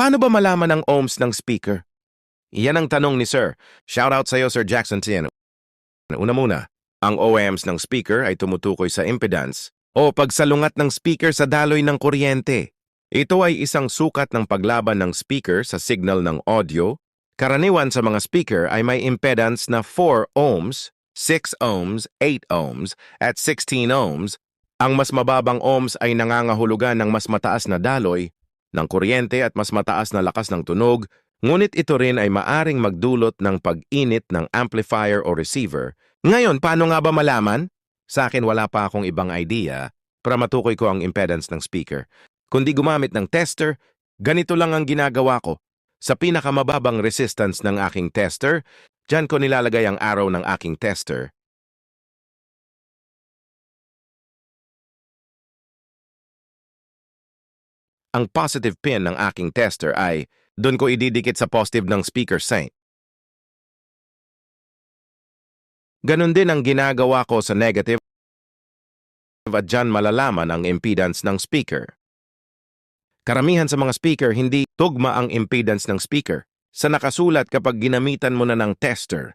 Paano ba malaman ang ohms ng speaker? Yan ang tanong ni Sir. Shoutout sa iyo, Sir Jackson Tien. Una muna, ang ohms ng speaker ay tumutukoy sa impedance o pagsalungat ng speaker sa daloy ng kuryente. Ito ay isang sukat ng paglaban ng speaker sa signal ng audio. Karaniwan sa mga speaker ay may impedance na 4 ohms, 6 ohms, 8 ohms, at 16 ohms. Ang mas mababang ohms ay nangangahulugan ng mas mataas na daloy ng kuryente at mas mataas na lakas ng tunog, ngunit ito rin ay maaring magdulot ng pag-init ng amplifier o receiver. Ngayon, paano nga ba malaman? Sa akin wala pa akong ibang idea para matukoy ko ang impedance ng speaker. Kundi gumamit ng tester, ganito lang ang ginagawa ko. Sa pinakamababang resistance ng aking tester, dyan ko nilalagay ang arrow ng aking tester. Ang positive pin ng aking tester ay doon ko ididikit sa positive ng speaker saint. Ganon din ang ginagawa ko sa negative at dyan malalaman ang impedance ng speaker. Karamihan sa mga speaker, hindi tugma ang impedance ng speaker. Sa nakasulat kapag ginamitan mo na ng tester,